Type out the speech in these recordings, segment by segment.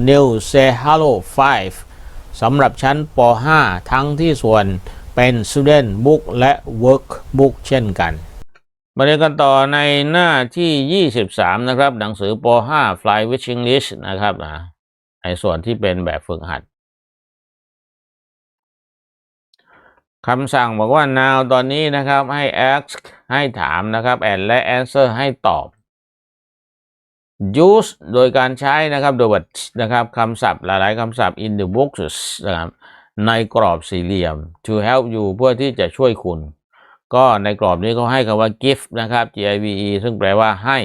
New Say Hello 5 สำหรับชั้นป .5 ทั้งที่ส่วนเป็น Student Book และ Workbook เช่นกัน มาเรียนกันต่อในหน้าที่ 23 นะครับ หนังสือป .5 Fly with English นะครับนะในส่วนที่เป็นแบบฝึกหัดคำสั่งบอกว่า now ตอนนี้นะครับให้ ask ให้ถามนะครับ and และ answer ให้ตอบ use โดยการใช้นะครับโดยบัตนะครับคำศัพท์หลาย ๆคำศัพท์ in the boxes นะครับในกรอบสี่เหลี่ยม to help you เพื่อที่จะช่วยคุณ ก็ในกรอบนี้เขาให้คำว่า gift นะครับ g i v e ซึ่งแปลว่าให้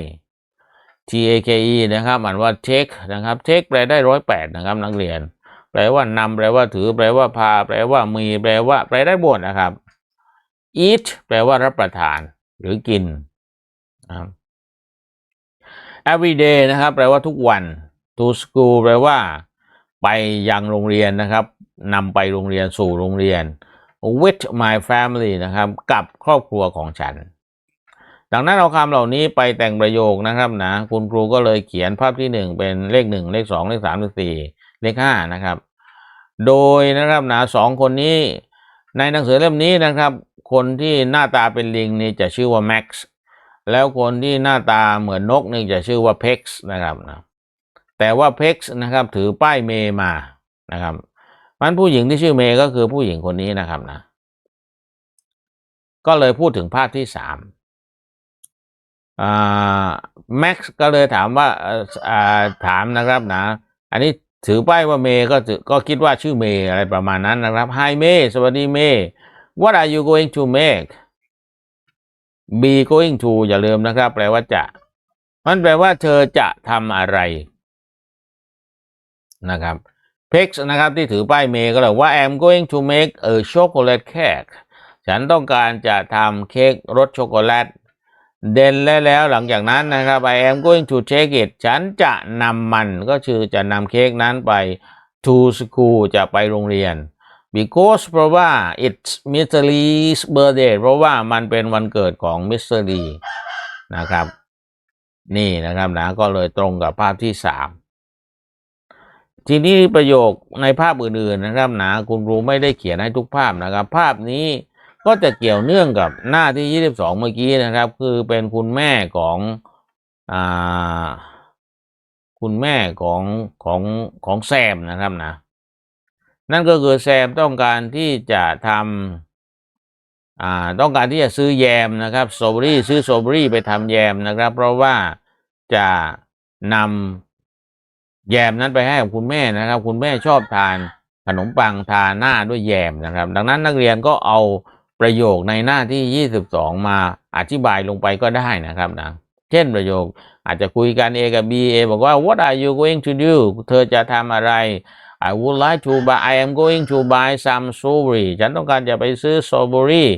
t a k e นะครับอ่านว่า take นะครับ take แปลได้ร้อยแปดนะครับนักเรียน แปลว่านำแปลว่าถือ แปลว่าพา แปลว่ามี แปลว่า แปลได้หมดนะครับ eat แปลว่ารับประทาน หรือกินนะครับ every day นะครับ แปลว่าทุกวัน to school แปลว่า ไปยังโรงเรียนนะครับนำไปโรงเรียนสู่โรงเรียน with my family นะครับ กับครอบครัวของฉัน ดังนั้นเอาคำเหล่านี้ไปแต่งประโยคนะครับนะ คุณครูก็เลยเขียนภาพที่หนึ่งเป็นเลขหนึ่งเลขสองเลขสามเลขสี่เลขห้านะครับ โดยนะครับนะสองคนนี้ในหนังสือเล่มนี้นะครับ คนที่หน้าตาเป็นลิงนี่จะชื่อว่าแม็กซ์ แล้วคนที่หน้าตาเหมือนนกนี่จะชื่อว่าเพ็กซ์นะครับนะแต่ว่าเพ็กซ์นะครับ ถือป้ายเมย์มานะครับมันผู้หญิงที่ชื่อเมย์ก็คือผู้หญิงคนนี้นะครับนะ ก็เลยพูดถึงภาพที่สามอ่าแม็กซ์ก็เลยถามว่าอ่าถามนะครับนะ อันนี้ถือป้ายว่าเมย์ก็ถือก็คิดว่าชื่อเมย์อะไรประมาณนั้นนะครับ Hi เมย์สวัสดีเมย์ What are you going to make be going to อย่าลืมนะครับ แปลว่าจะ มันแปลว่าเธอจะทำอะไร นะครับ Pex นะครับที่ถือป้ายเมย์ก็เลยว่า I'm going to make a chocolate cake ฉันต้องการจะทำเค้กรสช็อกโกแลตเด่นแล้วแล้วหลังจากนั้นนะครับ I am going to take it ฉันจะนำมันก็คือจะนำเค้กนั้นไป to school จะไปโรงเรียน because เพราะว่า it's Mr. Lee's birthday เพราะว่ามันเป็นวันเกิดของ Mr. Lee นะครับ นี่นะครับนะก็เลยตรงกับภาพที่สามทีนี้ประโยคในภาพอื่นๆนะครับนะคุณครูไม่ได้เขียนให้ทุกภาพนะครับ ภาพนี้ก็จะเกี่ยวเนื่องกับหน้าที่ 22 เมื่อกี้นะครับ คือเป็นคุณแม่ของอ่าคุณแม่ของของของแซมนะครับนะ นั่นก็คือแซมต้องการที่จะทำต้องการที่จะซื้อแยมนะครับสตรอเบอรี่ซื้อสตรอเบอรี่ไปทำแยมนะครับ เพราะว่าจะนำแยมนั้นไปให้กับคุณแม่นะครับ คุณแม่ชอบทานขนมปังทาหน้าด้วยแยมนะครับ ดังนั้นนักเรียนก็เอาประโยคในหน้าที่ 22 มาอธิบายลงไปก็ได้นะครับนะเช่นประโยคอาจจะคุยกัน A กับ B A บอกว่า what are you going to do เธอจะทำอะไร I would like to buy I am going to buy some strawberry ฉันต้องการจะไปซื้อสตรอเบอรี่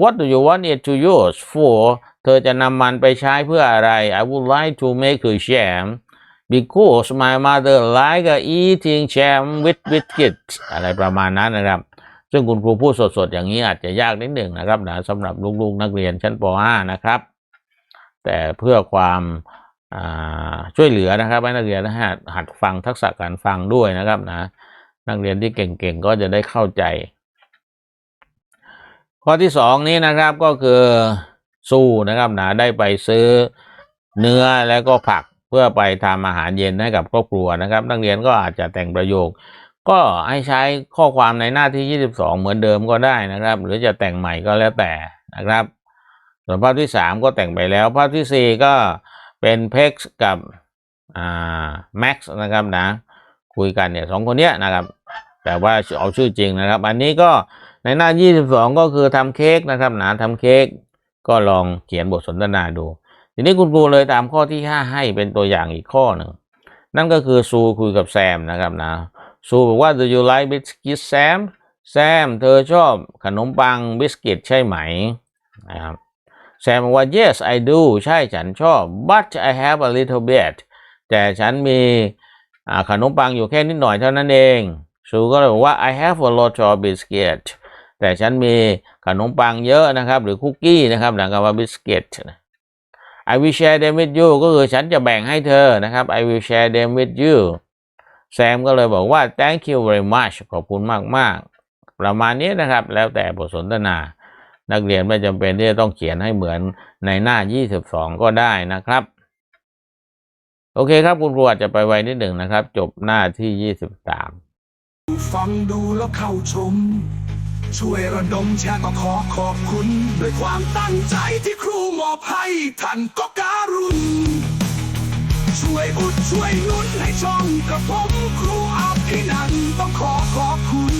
what do you want it to use for เธอจะนำมันไปใช้เพื่ออะไร I would like to make a jam because my mother like eating jam with biscuits อะไรประมาณนั้นนะครับ ซึ่งคุณครูพูดสดๆ อย่างนี้อาจจะยากนิดหนึ่งนะครับนะสำหรับลูกๆนักเรียนชั้นป .5 นะครับ แต่เพื่อความ ช่วยเหลือนะครับให้นักเรียนนะฮะหัดฟังทักษะการฟังด้วยนะครับนะนักเรียนที่เก่งๆก็จะได้เข้าใจ ข้อที่สองนี้นะครับก็คือสู้นะครับนะได้ไปซื้อเนื้อแล้วก็ผักเพื่อไปทำอาหารเย็นให้กับครอบครัวนะครับ นักเรียนก็อาจจะแต่งประโยค ก็ให้ใช้ข้อความในหน้าที่ 22 เหมือนเดิมก็ได้นะครับ หรือจะแต่งใหม่ก็แล้วแต่นะครับ ส่วนภาพที่ 3 ก็แต่งไปแล้วภาพทีสี่4 ก็ เป็นเพ็กกับอ่าแม็กซ์นะครับนะคุยกันเนี่ยสองคนเนี้ยนะครับแต่ว่าเอาชื่อจริงนะครับ อันนี้ก็ในหน้า 22 ก็คือทำเค้กนะครับหนะทำเค้กก็ลองเขียนบทสนทนาดู ทีนี้คุณครูเลยตามข้อที่ 5 ให้เป็นตัวอย่างอีกข้อหนึ่งนั่นก็คือซูคุยกับแซมนะครับนะซูบอกว่า do you like biscuit Sam แซมเธอชอบขนมปังบิสกิตใช่ไหมนะครับ แซมบอกว่า yes I do ใช่ฉันชอบ but I have a little bit แต่ฉันมีขนมปังอยู่แค่นิดหน่อยเท่านั้นเอง ซูก็เลยบอกว่า I have a lot of biscuit แต่ฉันมีขนมปังเยอะนะครับ หรือคุกกี้นะครับหลังคำว่า biscuit I will share them with you ก็คือฉันจะแบ่งให้เธอนะครับ I will share them with you แซมก็เลยบอกว่า thank you very much ขอบคุณมาก ๆ ประมาณนี้นะครับ แล้วแต่บทสนทนา นักเรียนไม่จำเป็นที่จะต้องเขียนให้เหมือนในหน้า 22 ก็ได้นะครับ โอเคครับคุณครูอาจจะไปไวนิดหนึ่งนะครับ จบหน้าที่ 23 ฟังดูแล้วเข้าชม ช่วยระดมแชร์ก็ขอขอบคุณ ด้วยความตั้งใจที่ครูมอบให้ท่านก็การุณช่วยอุดช่วยนุนให้ช่องกระผมครูอาภินันต้องขอขอบคุณ